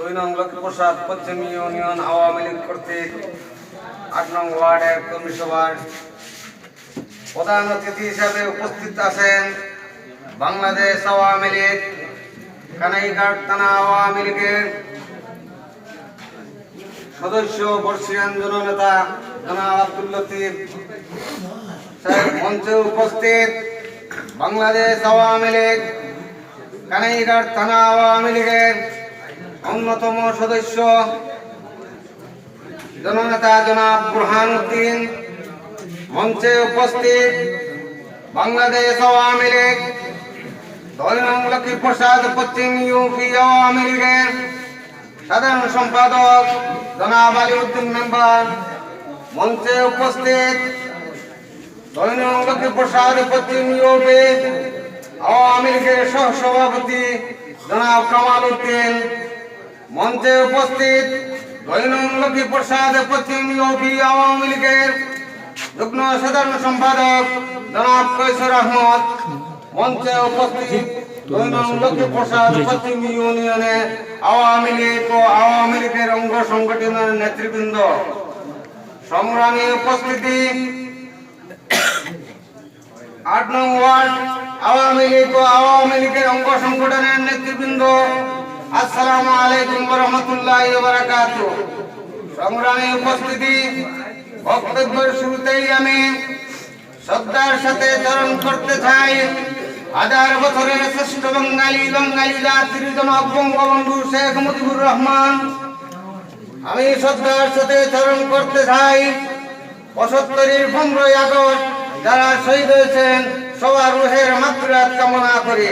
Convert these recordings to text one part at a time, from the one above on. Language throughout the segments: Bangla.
দুই নং লক্ষ্মীপ্রসাদ পশ্চিম ইউনিয়ন আওয়ামী লীগ কর্তৃক আট নং ওয়ার্ডের কর্মী সভার প্রধান অতিথি হিসাবে উপস্থিত আছেন বাংলাদেশ আওয়ামী লীগ, কানাইঘাট থানা আওয়ামী লীগের সদস্য বর্ষিয়ান জননেতা জনাব আব্দুল লতিফ মঞ্চে উপস্থিত বাংলাদেশ আওয়ামী লীগ, কানাইঘাট থানা আওয়ামী লীগের অন্যতম সদস্য জননেতা জনাব বুরহান উদ্দিন। মঞ্চে উপস্থিত বাংলাদেশ আওয়ামী লীগ লক্ষ্মী প্রসাদ, পশ্চিম ইউপি আওয়ামী লীগের সাধারণ সম্পাদক জনাব আলী উদ্দিন মেম্বার। মঞ্চে উপস্থিত প্রসাদ, পশ্চিম ইউপি আওয়ামী লীগের সহসভাপতি জনাব কামাল উদ্দিন। মঞ্চে উপস্থিত দৈনং লক্ষ্মী প্রসাদ পশ্চিম ইউপি আওয়ামী লীগের যুগ্ম সাধারণ সম্পাদক জনাব কৈশোর আহমদ। মঞ্চে উপস্থিত আওয়ামী লীগ ও আওয়ামী লীগের অঙ্গ সংগঠনের নেতৃবৃন্দ আসসালামু আলাইকুম রহমতুল্লাহ বারাকাত সংগ্রামী উপস্থিতি, বক্তব্যের শুরুতেই আমি শ্রদ্ধার সাথে চরণ করতে চাই। হাজার বছরের শ্রেষ্ঠ বাঙালি বাঙালি জাতির জনক বঙ্গবন্ধু শেখ মুজিবুর রহমান। আমি শ্রদ্ধার সাথে চরণ করতে চাই। পঁচাত্তরের পনেরোই আগস্ট যারা শহীদ হয়েছেন, সবার রুহের মাত্রাত কামনা করে।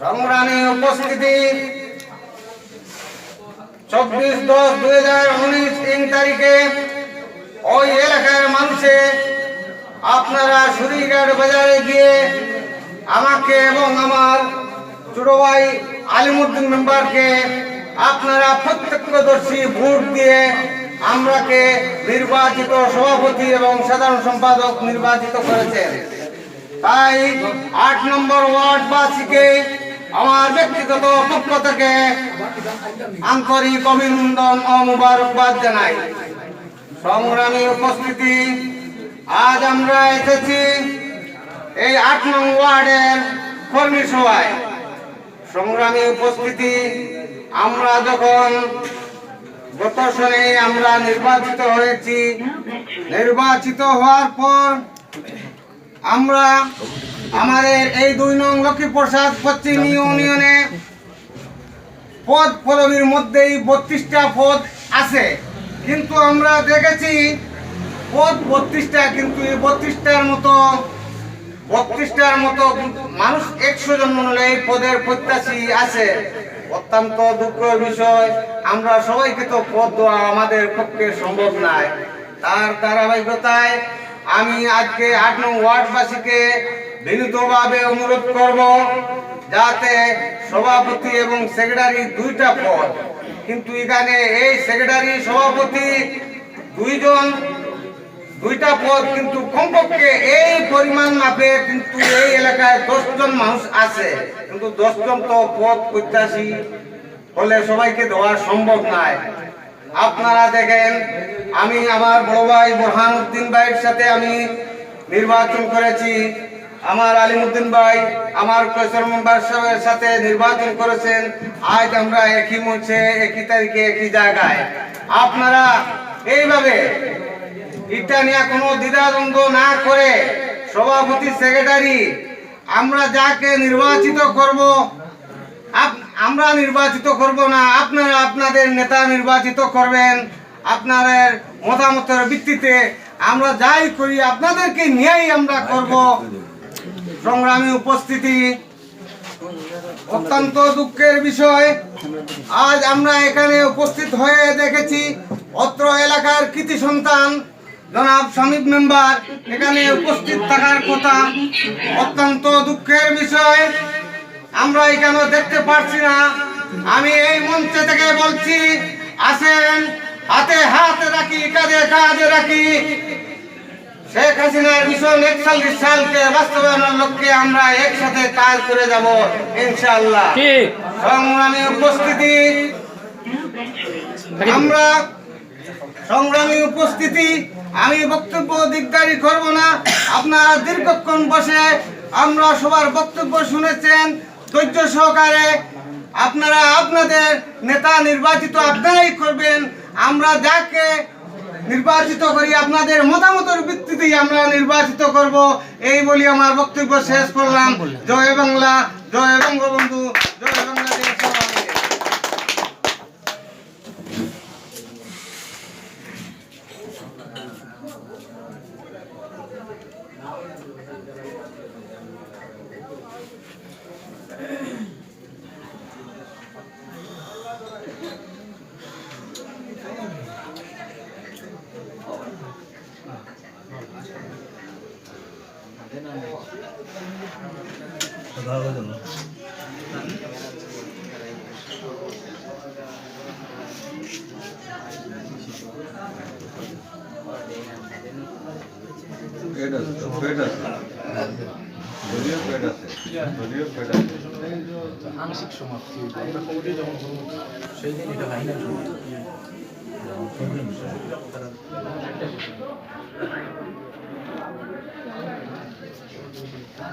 সংগ্রামী উপস্থিতি চব্বিশ দশ, দুই হাজার উনিশ তিন তারিখে ওই এলাকার মানুষে আপনারা সুরিঘাট বাজারে গিয়ে আমাকে এবং আমার ছোট ভাই আলিমুদ্দিন মেম্বারকে আপনারা প্রত্যক্ষদর্শী ভোট দিয়ে আমরাকে নির্বাচিত সভাপতি এবং সাধারণ সম্পাদক নির্বাচিত করেছেন। তাই আট নম্বর ওয়ার্ডবাসীকে আমার ব্যক্তিগত পক্ষ থেকে আন্তরিক অভিনন্দন ও মুবারকবাদ জানাই। সংগ্রামী উপস্থিতি, আজ আমরা এসেছি এই আট নং ওয়ার্ডের কর্মী সভায়। সংগ্রামী উপস্থিতি, আমরা যখন গত সনে আমরা নির্বাচিত হয়েছি, নির্বাচিত হওয়ার পর আমরা আমাদের এই দুই নং লক্ষ্মীপ্রসাদ পশ্চিম ইউনিয়নে পদ পদবীর মধ্যেই বত্রিশটা পদ আছে। কিন্তু আমরা দেখেছি পদ বত্রিশটা, কিন্তু এই বত্রিশটার মতো বত্রিশটার মতো মানুষ একশো জন মনে এই পদের প্রত্যাশী আছে। অত্যন্ত দুঃখের বিষয়, আমরা সবাইকে তো পদ দেওয়া আমাদের পক্ষে সম্ভব নয়। তার ধারাবাহিকতায় আমি আজকে আট নং ওয়ার্ডবাসীকে বিনীতভাবে অনুরোধ করব যাতে সভাপতি এবং সেক্রেটারি দুইটা পদ। কিন্তু এখানে এই সেক্রেটারি, সভাপতি দুইজন, দুইটা পদ কিন্তু কমপক্ষে এই পরিমাণ মাপে কিন্তু এই এলাকায় দশজন মানুষ আছে। কিন্তু দশজন তো পদ প্রত্যাশী হলে সবাইকে দেওয়া সম্ভব নয়। আপনারা দেখেন, আমি আমার বড় ভাই বোরহান উদ্দিন ভাইয়ের সাথে আমি নির্বাচন করেছি। আমার আলিমুদ্দিন ভাই আমার কৈশোর মেম্বার সাহেবের সাথে নির্বাচন করেছেন। আজ আমরা একই মঞ্চে, একই তারিখে, একই জায়গায়। আপনারা এইভাবে এটা নিয়ে কোনো দ্বিধাদ্বন্দ্ব না করে সভাপতি, সেক্রেটারি, আমরা যাকে নির্বাচিত করব আমরা নির্বাচিত করব না, আপনারা আপনাদের নেতা নির্বাচিত করবেন, আপনাদের মতামতের ভিত্তিতে আমরা যাই করি, আপনাদেরকে নিয়েই আমরা করব। সংগ্রামী উপস্থিতি অত্যন্ত দুঃখের বিষয়। আজ আমরা এখানে উপস্থিত হয়ে দেখেছি অত্র এলাকার কৃতি সন্তান, জনাব শামিদ মেম্বার। এখানে উপস্থিত থাকার কথা অত্যন্ত দুঃখের বিষয়। আমরা এখানে দেখতে পারছি না? আমি এই মঞ্চে থেকে বলছি আসেন হাতে হাতে রাখি কাঁধে কাঁধে রাখি। শেখ হাসিনার মিশন একচল্লিশ সালকে বাস্তবায়নের লক্ষ্যে আমরা একসাথে কাজ করে যাব ইনশাআল্লাহ। ঠিক। সংগ্রামী উপস্থিতি আমরা সংগ্রামী উপস্থিতি আমি বক্তব্য দিকদারি করব না। আপনারা দীর্ঘক্ষণ বসে আমরা সবার বক্তব্য শুনেছেন ধৈর্য সহকারে আপনারা আপনাদের নেতা নির্বাচিত আপনারাই করবেন। আমরা যাকে নির্বাচিত করি, আপনাদের মতামতের ভিত্তিতেই আমরা নির্বাচিত করব। এই বলি আমার বক্তব্য শেষ করলাম। জয় বাংলা, জয় বঙ্গবন্ধু, জয় পেট আছে পেট আছে যদিও পেট আছে যদিও পেট আছে আংশিক সমাপ্তি যখন সেই দিন এটা সমাপ্তি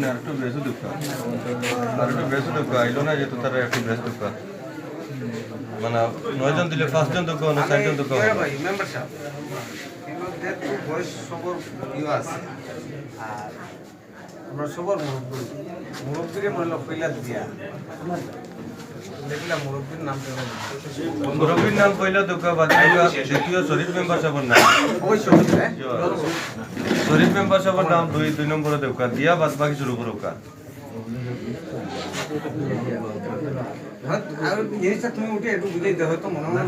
আর একটু বেশি দুঃখ আর একটু বেশি দুঃখ আইলো না যেহেতু তারা একটু বেশি দুঃখ মানে নয়জন দিলে পাঁচজন দুঃখ না চারজন দুঃখ ভাই মেম্বার সাহেব বয়স সবর আছে। আর আমরা সবর মুরব্বী মুরব্বীরে মনে হলো দিয়া। দেখলাম মুরব্বীর নামটা মুরব্বীর নাম পয়লা দুঃখ বাদ দ্বিতীয় শরীফ মেম্বার সাহেবের নাম অবশ্যই হ্যাঁ? শরীফ মেম্বার সাহেবের নাম দুই দুই নম্বরে দুঃখ দিয়া বাদ বাকি শুরু করো কা হ্যাঁ, তুমি উঠে একটু মনে হয়।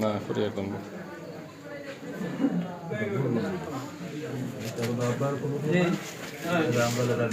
না করে এখন আমরা যারা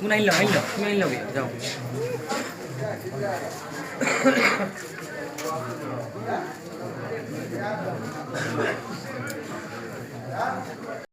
Muốn anh lầu, anh lầu, muốn anh lầu biển rồi